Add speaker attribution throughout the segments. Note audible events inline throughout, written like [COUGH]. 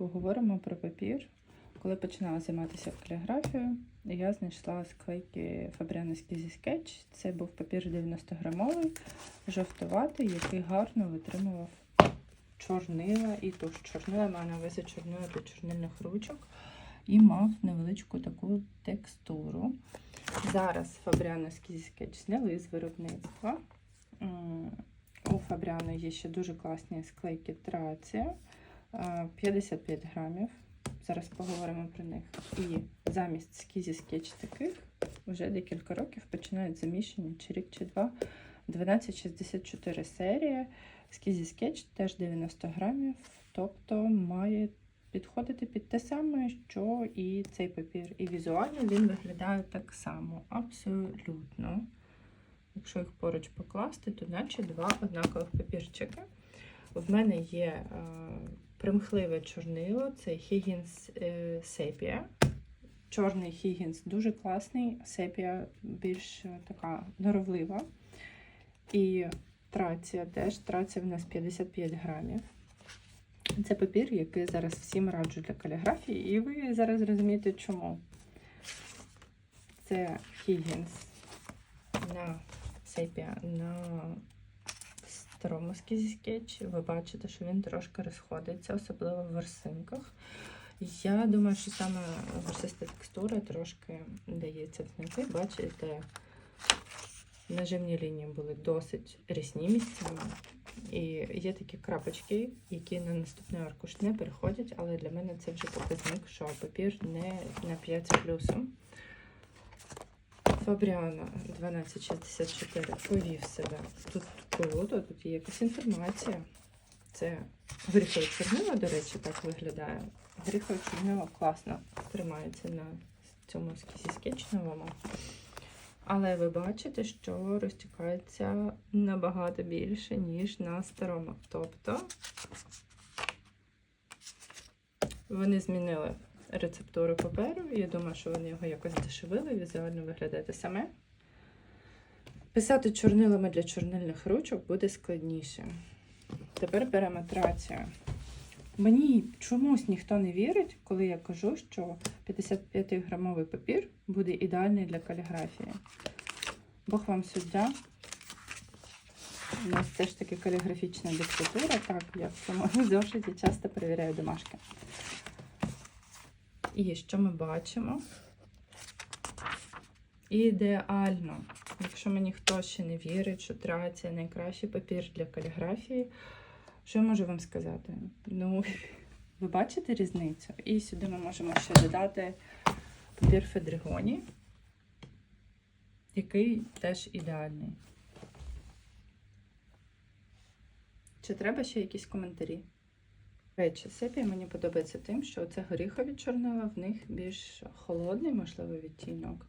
Speaker 1: Поговоримо про папір. Коли починала займатися каліграфією, я знайшла склейки Fabriano Skizzy Sketch. Це був папір 90-грамовий, жовтуватий, який гарно витримував чорнила і туш. Чорнила маю на увазі чорнила для чорнильних ручок і мав невеличку таку текстуру. Зараз Fabriano Skizzy Sketch зняли з виробництва. У Fabriano є ще дуже класні склейки Трація. 55 грамів. Зараз поговоримо про них. І замість скізі скетч таких вже декілька років починають заміщення чи рік, чи два. 1264 серія. Скізі скетч теж 90 грамів, тобто має підходити під те саме, що і цей папір. І візуально він виглядає так само. Абсолютно. Якщо їх поруч покласти, то наче два однакових папірчики. В мене є е, примхливе чорнило, це Higgins е, Sepia. Чорний Higgins дуже класний, Sepia більш е, така норовлива. І трація теж. Трація в нас 55 грамів. Це папір, який зараз всім раджу для каліграфії, і ви зараз розумієте, чому. Це Higgins на Sepia на старому скізі скетчі. Ви бачите, що він трошки розходиться, особливо в ворсинках. Я думаю, що саме ворсиста текстура трошки дається знайти. Бачите, нажимні лінії були досить різні місцями. І є такі крапочки, які на наступний аркуш не переходять, але для мене це вже показник, що папір не на 5 з плюсом. Фабріана 1264 повів себе. Тут круто, тут є якась інформація. Це горіхове чорнило, до речі, так виглядає. Горіхове чорнило класно тримається на цьому скізі скетч. Але ви бачите, що розтікається набагато більше, ніж на старому. Тобто вони змінили рецептуру паперу. Я думаю, що вони його якось дешевили, візуально виглядає те саме. Писати чорнилами для чорнильних ручок буде складніше. Тепер беремо трацію. Мені чомусь ніхто не вірить, коли я кажу, що 55-грамовий папір буде ідеальний для каліграфії. Бог вам суддя. У нас теж таки каліграфічна диктатура. Так, я в цьому [LAUGHS] зошиті часто перевіряю домашки. І що ми бачимо? Ідеально. Якщо мені хтось ще не вірить, що трація найкращий папір для каліграфії, що я можу вам сказати? Ну, ви бачите різницю? І сюди ми можемо ще додати папір Федригоні, який теж ідеальний. Чи треба ще якісь коментарі? Речі, сепія мені подобається тим, що це горіхові чорнила, в них більш холодний, можливо, відтінок.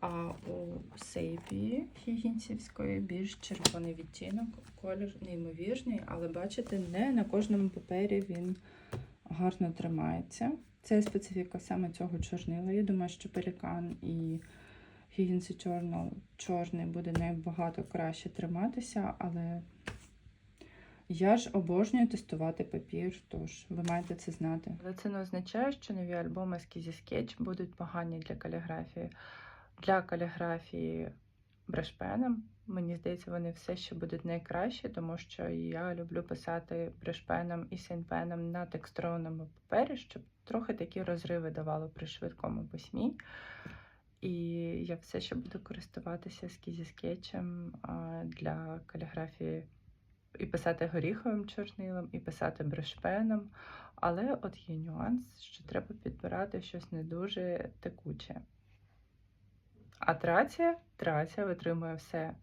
Speaker 1: А у сепії хігінсівської більш червоний відтінок, колір неймовірний, але бачите, не на кожному папері він гарно тримається. Це специфіка саме цього чорнила. Я думаю, що пелікан і Higgins чорний буде набагато краще триматися, але я ж обожнюю тестувати папір, тож ви маєте це знати. Але це не означає, що нові альбоми Skizzy Sketch будуть погані для каліграфії. Для каліграфії брешпеном, мені здається, вони все ще будуть найкращі, тому що я люблю писати брешпеном і сейнпеном на текстурованому папері, щоб трохи такі розриви давало при швидкому письмі. І я все ще буду користуватися скізі скетчем для каліграфії і писати горіховим чорнилом, і писати брешпеном. Але от є нюанс, що треба підбирати щось не дуже текуче. А трація, трація витримує все.